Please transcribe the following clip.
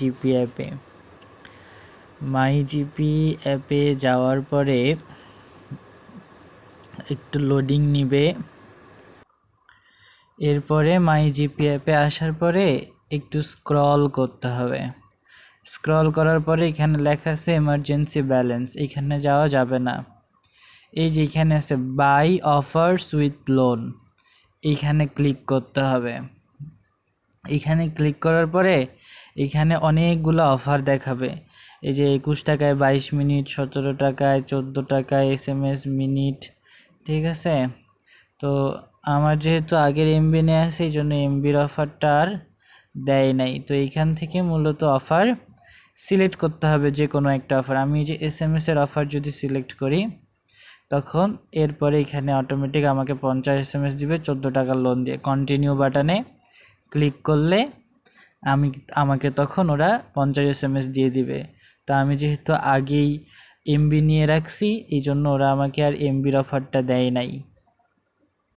GP অ্যাপে। মাই GP অ্যাপে যাওয়ার পরে একটু লোডিং নিবে। এরপরে মাই জিপি অ্যাপে আসার পরে একটু স্ক্রল করতে হবে। স্ক্রল করার পরে এখানে লেখা আছে এমার্জেন্সি ব্যালেন্স এখানে যাওয়া যাবে না। এই যে এখানে আছে বাই অফার্স উইথ লোন এইখানে ক্লিক করতে হবে। এখানে ক্লিক করার পরে এখানে অনেকগুলো অফার দেখাবে। এই যে একুশ টাকায় বাইশ মিনিট, সতেরো টাকায় চোদ্দ টাকায় এস এম এস মিনিট ঠিক আছে? তো আমার যেহেতু আগের এমবি নেওয়া আছে, এই জন্য এমবির অফারটা আর দেয় নাই। তো এইখান থেকে মূলত অফার সিলেক্ট করতে হবে যে কোনো একটা অফার আমি যে এস এম এসের অফার যদি সিলেক্ট করি, তখন এরপরে এখানে অটোমেটিক আমাকে পঞ্চাশ এস এম এস দিবে, চোদ্দ টাকার লোন দিয়ে। কন্টিনিউ বাটনে ক্লিক করলে আমি, আমাকে তখন ওরা পঞ্চাশ এস এম এস দিয়ে দিবে। তা আমি যেহেতু আগেই এমবি নিয়ে রাখছি এই জন্য ওরা আমাকে আর এমবির অফারটা দেয় নাই।